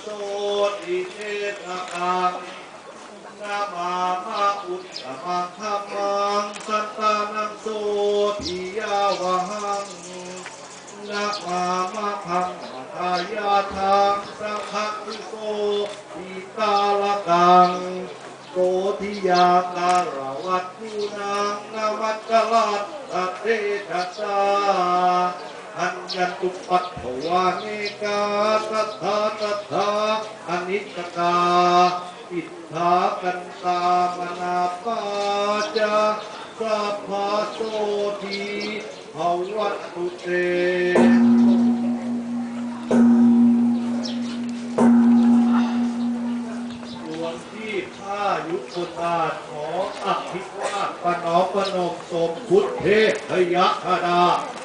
โสติเทนะกังนามาภาอุตตมังธรรมังสัตตานังโสติยาวหังนะมามะพังมะทายาทังสังฆวิโสอิตาลกังโกธิยาการวัตถุนังนวัตกลัตตะเตชะสา อัญญตุปัตถวานิกาตัทธาตัทธาอนิจกาอิทธากันตามนาปาจาสัพพโสทีภวัตุเตส่วนที่ข้ายุทธาขออภิวาทปนอปนมสมพุทธเทพยะธดา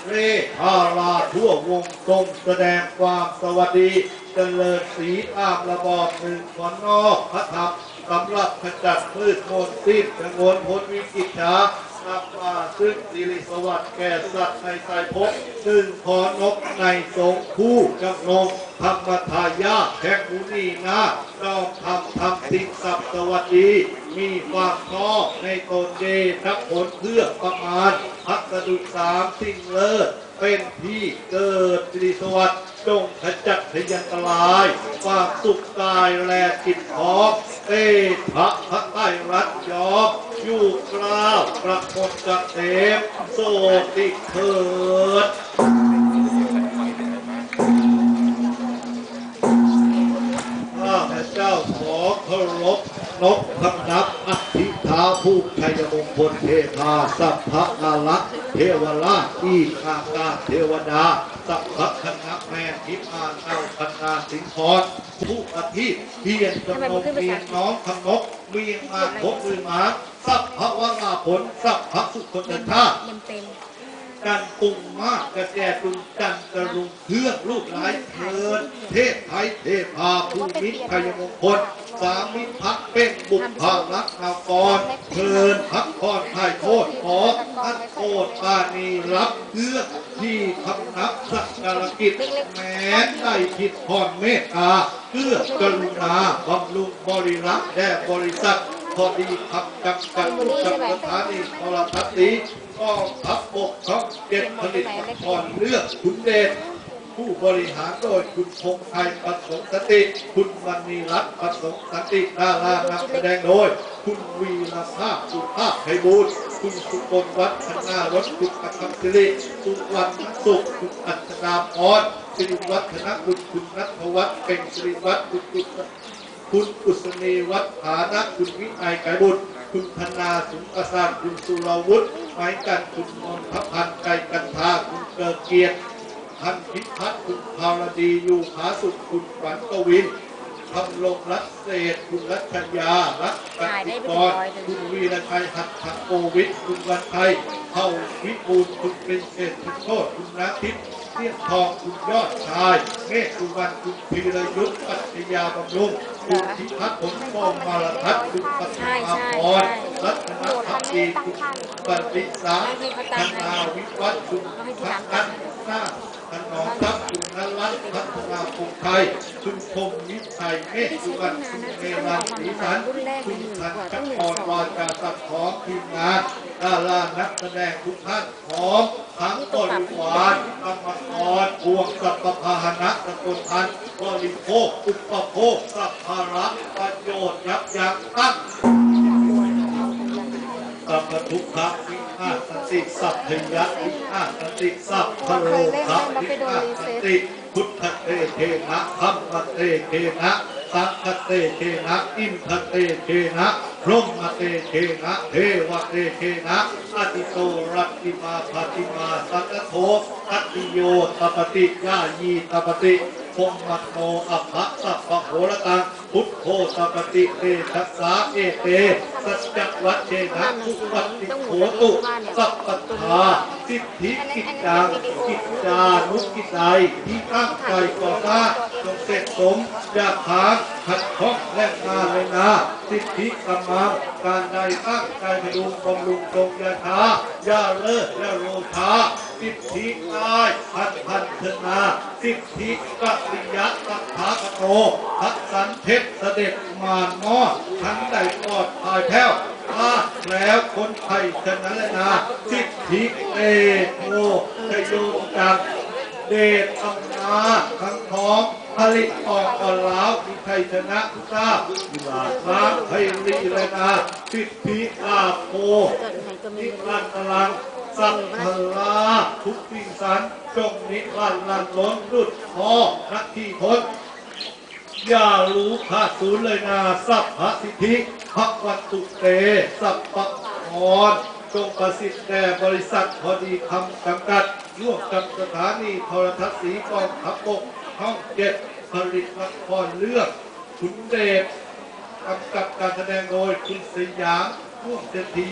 เรทาราทั่ววงกรมแสดงความสวัสดีเจริญสีตามระบอบหนึ่งขอนอกพระธรรมสำหรับขจัดพืชมนต์สิ้นจงวนพ้นวิกิจฉา นับว่าซึ่งสิริสวัสดิ์แก่สัตว์ในสายภพซึ่งขอนกในสงฆ์ผู้จำนงธรรมทายาแห่งมุนีนาน้อมทำทำสิ่งสัพสวัสดี มีความชอบในตนเดทักผลเพื่อประมาณพัสดุสามสิ่งเลิศ เป็นที่เกิดสิริสวัสดิ์จงขจัดพยันตรายความสุขกายและจิตพร้อมเตพระพระไตรรัตยอมอยู่กล้าวประพลกเกษมโสติเถิดข้าพเจ้าขอเคารพ นกพนับอธิษฐาผู้ชัยมงคลเทพาสัพพะอาลักษ์เทวราชอีอากาเทวดาสัพพะคณะแม่ทิพานเอาคณะสิงห์พรผู้อธิเพียรจำนงเมียน้องคำนกเมียมาพบมือมาสัพพะวราผลสัพพะสุคนเดินทา กันตุงมากกระแจตุงจันกระรุงเครื่องลูกหลายเทินเทพไทยเทพาภูมิชัยมงคลสามิพักเป็นบุพภารักนากรเทินพักพรไทยโทษขออันโทษปานีรับเพื่อที่คำนับสักการกิจแม้ได้ผิดพรเมตตาเพื่อกรุณาบำรุงบริรักษ์แด่บริษัท พอดีทำจังกันกับสถานีโทรทัศน์นี้กองทัพบกช่องเจ็ดผลิตละครเลือกคุณเดชผู้บริหารโดยคุณพงษ์ไทยประสงค์สติ คุณวันนีรัตน์ประสงค์สันติดารานักแสดงโดย คุณวีรภาพสุภาพไพบูลย์คุณสุกลวัฒนารถคุณอัครศิริสุวรรณสุขคุณอัศนาพรสิริวัฒนคุณคุณนัทวัฒน์เป็นสิริวัฒน์คุณคุณ คุณอุศนีวัฒฐานะคุณวินัยไกบุตร คุณธนาสุนทรสานคุณสุรวุฒิไม้กันคุณมนทพันธ์ไกกันทาคุณเกิดเกียรติพันพิพัฒน์คุณภารดีอยู่ผาสุขคุณฝันกวิน คำลงรัตเศษคุณรัชยารัตกติกรคุณวีรชัยหัตถโกวิทย์คุณวันไทยเผ่าวิบูลย์คุณเป็นเศษคุณโทษคุณนาทิพย์เทียนทองคุณยอดชายเมฆคุณวันคุณพีรยุทธ์ปัตยาบำรุงคุณพิพัฒน์ผลโกมมาลทัศน์คุณปฏิมาพร รัตนพักดีคุณปฏิสาธนนาวิวัฒน์คุณพัน์หน้าถนนอมทรัพย์คุนรัตพัฒนาภูมไทยคุณพงษ์วิชัยเมฆสุวรรณคุเมรันศรีสันคุณสันจักรวาจาสักของทีมงานดารานักแสดงทุกท่านพร้อมทั้งบริวารกรรมกรพวงสัพพาหนะตะกนทันธ์บริโภคอุปโภคสัพพาระประโยชน์ยับยั้งตั้ง สัพพทุกขะวิหารสติสัพพยะวิหารสติสัพพโลคะวิหารสติพุทธเตเทนะธรรมเตเทนะสังฆเตเทนะอินทเตเทนะพรหมเตเทนะเทวเตเทนะอติโตรัติมาปฏิมาสังฆโทอัตติโยตปฏิยายีตปฏิ พงมัโนอภะสัพพโหรตังพุทโธตปฏิเตชัสสาเอเตสัจจวัชเชนะทุวัตติโหตุสัพพทาสิทธิกิจจังกิจจานุกิจใจที่ตั้งใจก่อสร้างจงเสร็จสมอย่าค้างขัดข้องและนาเลยนาสิทธิกำมังการใดตั้งใจพยุงบำรุงทรงยาทาอย่าเลิกอย่าโลชา สิทธิกายพันพันธนาสิทธิกัลยะตัทธากโตทักสันเทศเสด็จมารมอดทั้งได้ปลอดภายแพ้วถ้าแล้วคนไทยฉะนั้นแหละนาสิทธิเอโททโยจังเดชอำนาจทั้งท้องผลิตออกก่อนแล้วมีชัยชนะทุกทราบลาล้างไพรีเลยนาสิทธิลาโภเกิดไหนก็ไม่นิรู้รันดร์พลัง สัพพลาทุกสิ่งสันจงนิรันดร์ลันล้นดุดพอนักที่ทนอย่ารู้ขาดศูนย์เลยนาสัพพสิทธิพระวัตตุเต สัพพะพรจงประสิทธิ์แด่บริษัทพอดีคำจำกัดร่วมกับสถานีโทรทัศน์สีกองทัพบกช่องเจ็ดผลิตละครเรื่องขุนเดชกำกับการแสดงโดยคุณสยามร่วมเศรษฐี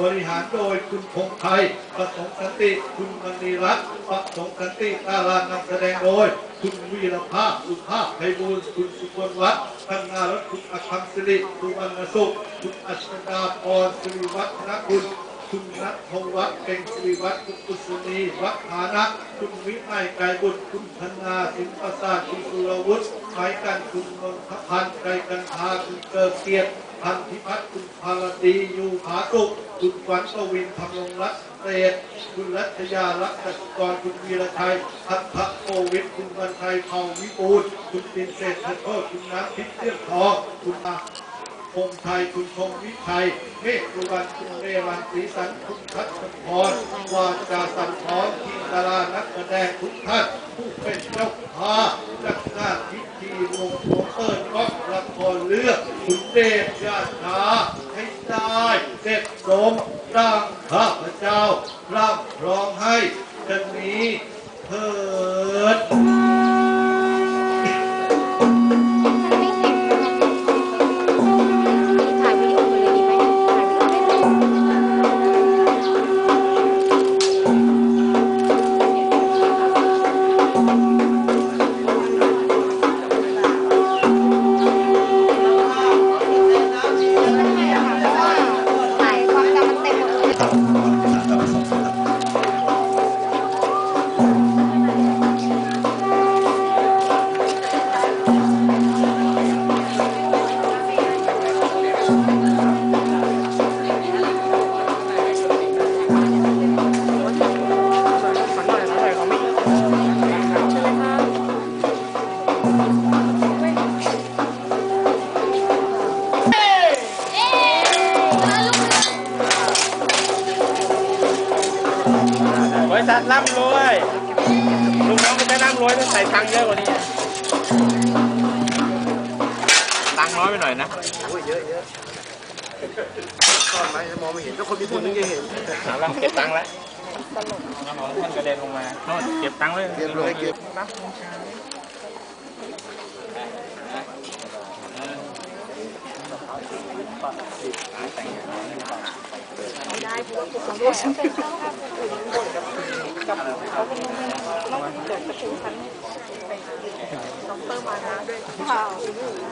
บริหารโดยคุณพงไทยประสงค์สันติ คุณมณีรัตน์ประสงค์สันติดารานำแสดงโดย คุณวีรภาพสุภาพไพบูลคุณสุกลวัฒน์พัฒนารถคุณอัครศิริสุวรรณสุข คุณอัชดาพรสิริวัฒนคุณคุณนัทพงวัฒน์เป็นสิริวัฒน์คุณกุศนีวัฒานะ คุณวิไมไกรบุตรคุณธนาสินประสาทคุณสุรวุฒิไม้กันคุณนนทพันธ์ไกรกันทาคุณเกิดเกียรติพันธิพัฒน์คุณพารดีอยู่ผาสุก คุณขวัญกวินทำรงรัตน์เศษคุณรัชยาลักษกรคุณวีรชัยพัฒน์โควิทคุณบรรชัยเผ่าวิบูลคุณตินเศรษฐโทษคุณน้ำทิพย์เตี้ยมทองคุณอาพงไทยคุณพงวิชัยเมฆสุวรรณคุณเรวันศรีสันคุณทัศพรวาจาสันทรทีมดารานักแสดงทุกท่านผู้เป็นเจ้าภาพจัดงานพิธีวงสรวงเปิดกล้องละครเรื่องคุณเดชยาชาให้ได้เสร็จสมดังข้าพเจ้าร่ำร้ องให้จะนี้เถิด ต้องใส่ตังค์เยอะกว่านี้ ตังค์น้อยไปหน่อยนะซ่อนไว้มองไม่เห็นถ้าคนมีทุนถึงจะเห็นหาลังเก็บตังค์แล้วน้องท่านกระเด็นลงมาโน่นเก็บตังค์ไว้เก็บเลยเก็บนะได้เพราะว่าผมรู้ฉันเป็นข้าวข้าวคนอื่นบ่นกับกับเขาเป็นต้องเกิดประชุมชั้น ด็อกเตอร์มานะด้วยเปล่า